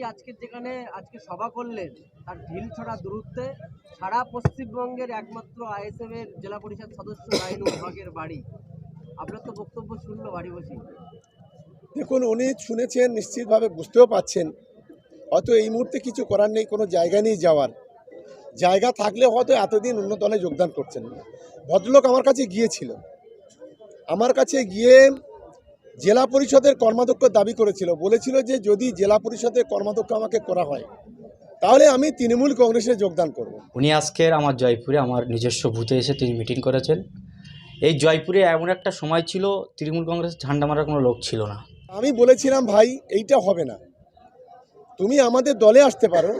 কি আজকে যেখানে, আজকে সভা করলেন, তার ঢিল ছড়া দূরত্বে সারা পশ্চিমবঙ্গের একমাত্র আইএসএফ এর জেলা পরিষদ সদস্য রাইনুল হকের বাড়ি। আপনার তো বক্তব্য শুনলো বাড়ি বসে দেখুন, উনি শুনেছেন, নিশ্চিতভাবে বুঝতেও পাচ্ছেন। হয়তো এই মুহূর্তে কিছু করার নেই, কোনো জায়গা নেই যাওয়ার। জায়গা থাকলে হয়তো এতদিন দলে যোগদান করছেন। না ভদ্রলোক আমার কাছে গিয়েছিল। আমার কাছে গিয়ে জেলা পরিষদের কর্মাধ্যক্ষ দাবি করেছিল বলেছিল যে যদি জেলা পরিষদের কর্মাধ্যক্ষ আমাকে করা হয় তাহলে আমি তৃণমূল কংগ্রেসে যোগদান করব। উনি আজকের আমার জয়পুরে আমার নিজস্ব বুথে এসে তিনি মিটিং করেছেন। এই জয়পুরে এমন একটা সময় ছিল তৃণমূল কংগ্রেস ঝান্ডা মারার কোনো লোক ছিল না। আমি বলেছিলাম ভাই এইটা হবে না। তুমি আমাদের দলে আসতে পারো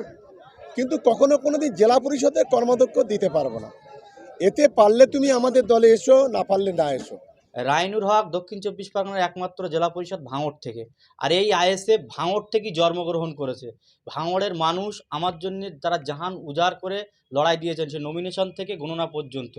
কিন্তু কখনো কোনো দিন জেলা পরিষদের কর্মাধ্যক্ষ দিতে পারব না। এতে পারলে তুমি আমাদের দলে এসো না পারলে না এসো। রাইনুর হক দক্ষিণ চব্বিশ পরগনার একমাত্র জেলা পরিষদ ভাঙড় থেকে। আর এই আইএসএফ ভাঙড় থেকেই জন্মগ্রহণ করেছে। ভাঙড়ের মানুষ আমার জন্য তারা জাহান উজাড় করে লড়াই দিয়েছেন সে নমিনেশন থেকে গণনা পর্যন্ত।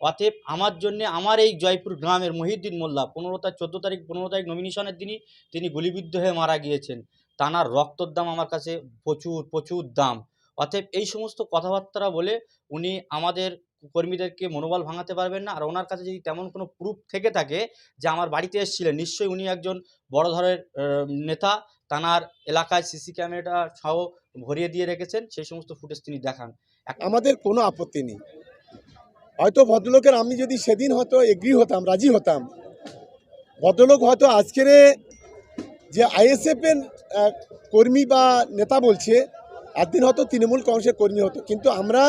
অতএব আমার জন্য আমার এই জয়পুর গ্রামের মহিউদ্দিন মোল্লা পনেরো তারিখ, চোদ্দ তারিখ, পনেরো তারিখ নমিনেশনের দিনই তিনি গুলিবিদ্ধ হয়ে মারা গিয়েছেন। তানার রক্তর দাম আমার কাছে প্রচুর প্রচুর দাম। অতএব এই সমস্ত কথাবার্তা বলে উনি আমাদের কর্মীদেরকে মনোবল ভাঙাতে পারবেন না। আর ওনার কাছে যদি তেমন কোনো প্রুফ থেকে থাকে যে আমার বাড়িতে এসেছিলেন, নিশ্চয়ই উনি একজন বড় ধরনের নেতা। তানার এলাকায় সিসি ক্যামেরাটা সহ ভরিয়ে দিয়ে রেখেছেন। সেই সমস্ত ফুটেজ তিনি দেখান। আমাদের কোনো আপত্তি নেই। হয়তো ভদ্রলোকের আমি যদি সেদিন হয়তো এগ্রি হতাম, রাজি হতাম। ভদ্রলোক হয়তো আজকের যে আইএসএফের কর্মী বা নেতা বলছে, একদিন হয়তো তৃণমূল কংগ্রেসের কর্মী হতো। কিন্তু আমরা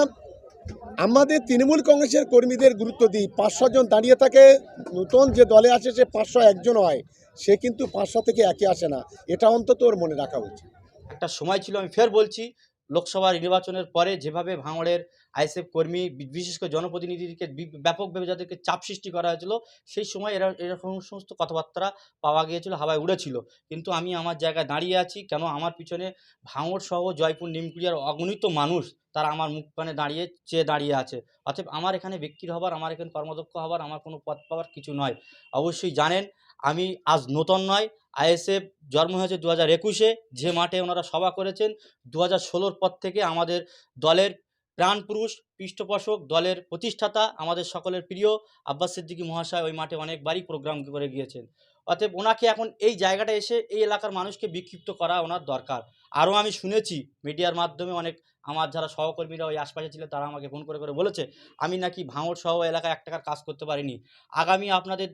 আমাদের তৃণমূল কংগ্রেসের কর্মীদের গুরুত্ব দিই। পাঁচশো জন দাঁড়িয়ে থাকে, নতুন যে দলে আসে সে পাঁচশো একজন হয়। সে কিন্তু পাঁচশো থেকে একে আসে না। এটা অন্তত ওর মনে রাখা উচিত। একটা সময় ছিল, আমি ফের বলছি লোকসভা নির্বাচনের পরে যেভাবে ভাঙড়ের আইএসএফ কর্মী বিশেষ করে জনপ্রতিনিধিকে বি- ব্যাপকভাবে যাদেরকে চাপ সৃষ্টি করা হয়েছিল, সেই সময় এরা এরকম সমস্ত কথাবার্তা পাওয়া গিয়েছিল, হাওয়ায় উড়েছিল। কিন্তু আমি আমার জায়গায় দাঁড়িয়ে আছি, কেন আমার পিছনে ভাঙড় সহ জয়পুর নিমকুড়িয়ার অগণিত মানুষ, তারা আমার মুখ পানে দাঁড়িয়ে, চেয়ে দাঁড়িয়ে আছে। অতএব আমার এখানে বিক্রি হবার, আমার এখানে কর্মদক্ষ হবার, আমার কোনো পদ পাওয়ার কিছু নয়। অবশ্যই জানেন, আমি আজ নতুন নয়, আইএসএফ জন্ম হয়েছে দু হাজার একুশে, যে মাঠে ওনারা সভা করেছেন দু হাজার ষোলোর পর থেকে আমাদের দলের প্রাণপুরুষ পৃষ্ঠপোষক দলের প্রতিষ্ঠাতা আমাদের সকলের প্রিয় আব্বাস সিদ্দিকী মহাশয় ওই মাঠে অনেকবারই প্রোগ্রাম করে গিয়েছেন। অতএব ওনাকে এখন এই জায়গাটা এসে এই এলাকার মানুষকে বিক্ষিপ্ত করা ওনার দরকার। আরও আমি শুনেছি মিডিয়ার মাধ্যমে অনেক আমার যারা সহকর্মীরা ওই আশপাশে ছিল তারা আমাকে ফোন করে করে বলেছে, আমি নাকি ভাঙড় সহ এলাকায় এক টাকার কাজ করতে পারিনি। আগামী আপনাদের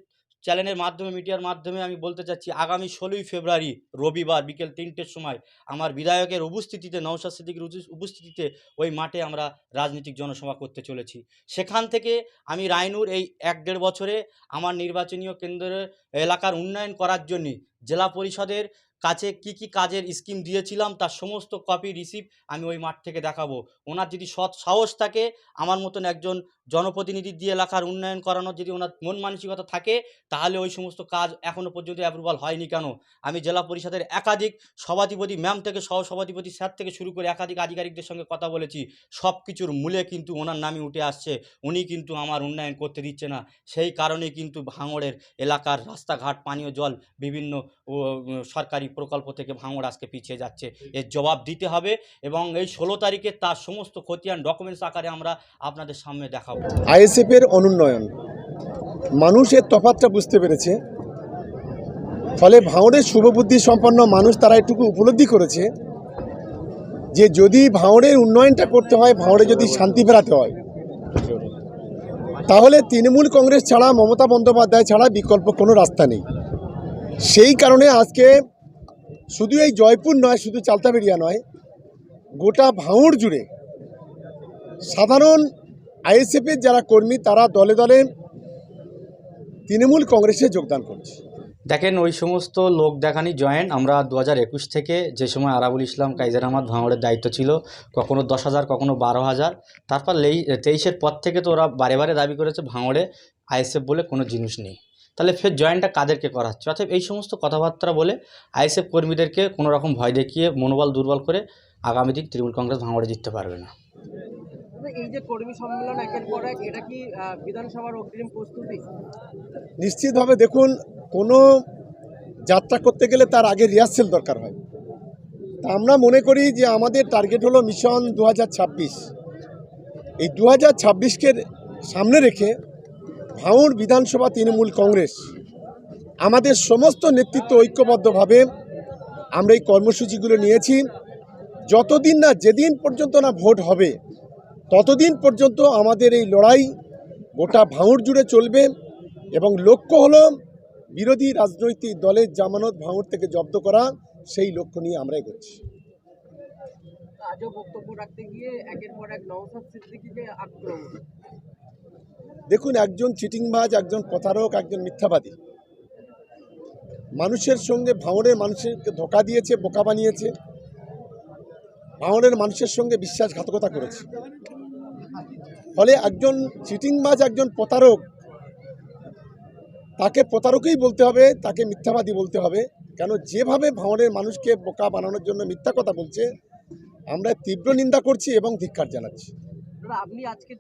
চ্যানেলের মাধ্যমে, মিডিয়ার মাধ্যমে আমি বলতে চাচ্ছি, আগামী ষোলোই ফেব্রুয়ারি, রবিবার বিকেল তিনটের সময় আমার বিধায়কের উপস্থিতিতে, নওশাদ সিদ্দিকির উপস্থিতিতে ওই মাঠে আমরা রাজনৈতিক জনসভা করতে চলেছি। সেখান থেকে আমি রায়নুর এই এক দেড় বছরে আমার নির্বাচনীয় কেন্দ্রের এলাকার উন্নয়ন করার জন্য জেলা পরিষদের কাছে কি কি কাজের স্কিম দিয়েছিলাম, তার সমস্ত কপি রিসিভ আমি ওই মাঠ থেকে দেখাবো। ওনার যদি সৎ সাহস থাকে, আমার মতন একজন জনপ্রতিনিধি দিয়ে এলাকার উন্নয়ন করানোর যদি ওনার মন মানসিকতা থাকে, তাহলে ওই সমস্ত কাজ এখনও পর্যন্ত অ্যাপ্রুভাল হয়নি কেন? আমি জেলা পরিষদের একাধিক সভাধিপতি ম্যাম থেকে সহ সভাধিপতি স্যার থেকে শুরু করে একাধিক আধিকারিকদের সঙ্গে কথা বলেছি সব কিছুর মূলে কিন্তু ওনার নামই উঠে আসছে। উনি কিন্তু আমার উন্নয়ন করতে দিচ্ছে না। সেই কারণেই কিন্তু ভাঙড়ের এলাকার রাস্তাঘাট, পানীয় জল, বিভিন্ন সরকারি প্রকল্প থেকে ভাঙড় আজকে পিছিয়ে যাচ্ছে। এর জবাব দিতে হবে এবং এই ষোলো তারিখে তার সমস্ত খতিয়ান ডকুমেন্টস আকারে আমরা আপনাদের সামনে দেখাবো। আইএসএফের অনুন্নয়ন। মানুষের তফাতটা বুঝতে পেরেছে। ফলে ভাঁড়ের শুভবুদ্ধি সম্পন্ন মানুষ তারা এটুকু উপলব্ধি করেছে যে যদি ভাঁড়ের উন্নয়নটা করতে হয় ভাঁড়ে যদি শান্তি ফেরাতে হয়, তাহলে তৃণমূল কংগ্রেস ছাড়া মমতা বন্দ্যোপাধ্যায় ছাড়া বিকল্প কোনো রাস্তা নেই। সেই কারণে আজকে শুধু এই জয়পুর নয়, শুধু চালতাবেড়িয়া নয়, গোটা ভাঙড় জুড়ে সাধারণ আইএসএফের যারা কর্মী, তারা দলে দলে তৃণমূল কংগ্রেসে যোগদান করছে। দেখেন, ওই সমস্ত লোক দেখানি জয়েন্ট আমরা দু একুশ থেকে যে সময় আরাবুল ইসলাম, কাইজার আহমদ ভাঙড়ের দায়িত্ব ছিল, কখনো দশ হাজার, কখনো বারো হাজার। তারপর তেইশের পর থেকে তো ওরা বারে বারে দাবি করেছে, ভাঙড়ে আইএসএফ বলে কোনো জিনিস নেই। তাহলে ফের জয়েন্টটা কাদেরকে করাচ্ছে? অর্থাৎ এই সমস্ত কথাবার্তা বলে আইএসএফ কর্মীদেরকে কোনো রকম ভয় দেখিয়ে মনোবল দুর্বল করে আগামী দিন তৃণমূল কংগ্রেস ভাঙড়ে জিততে পারবে না। এই যে কর্মী সম্মেলন একের পর এক এটা কি বিধানসভার অগ্রিম প্রস্তুতি? নিশ্চিতভাবে দেখুন কোনো যাত্রা করতে গেলে তার আগে রিহার্সেল দরকার হয়। তা আমরা মনে করি যে আমাদের টার্গেট হলো মিশন দু হাজার ছাব্বিশ। এই দু হাজার ছাব্বিশকে সামনে রেখে ভাঙড় বিধানসভা তৃণমূল কংগ্রেস। আমাদের সমস্ত নেতৃত্ব ঐক্যবদ্ধভাবে আমরা এই কর্মসূচিগুলো নিয়েছি। যতদিন না যেদিন পর্যন্ত না ভোট হবে, ততদিন পর্যন্ত আমাদের এই লড়াই গোটা ভাঙড় জুড়ে চলবে এবং লক্ষ্য হলো বিরোধী রাজনৈতিক দলের জামানত ভাঙড় থেকে জব্দ করা, সেই লক্ষ্য নিয়ে আমরা এগোচ্ছি। বক্তব্য রাখতে গিয়ে একের পর এক সিদ্দিকিকে আক্রমণ। দেখুন, একজন চিটিংবাজ, একজন প্রতারক, একজন মিথ্যাবাদী। মানুষের সঙ্গে ভাঙড়ের মানুষেরকে ধোকা দিয়েছে, বোকা বানিয়েছে। ভাঙড়ের মানুষের সঙ্গে বিশ্বাসঘাতকতা করেছে। ফলে একজন চিটিংবাজ, একজন প্রতারক, তাকে প্রতারকই বলতে হবে, তাকে মিথ্যাবাদী বলতে হবে। কেন? যেভাবে ভাঙড়ের মানুষকে বোকা বানানোর জন্য মিথ্যা কথা বলছে, আমরা তীব্র নিন্দা করছি এবং ধিক্ষার জানাচ্ছি। আপনি আজকে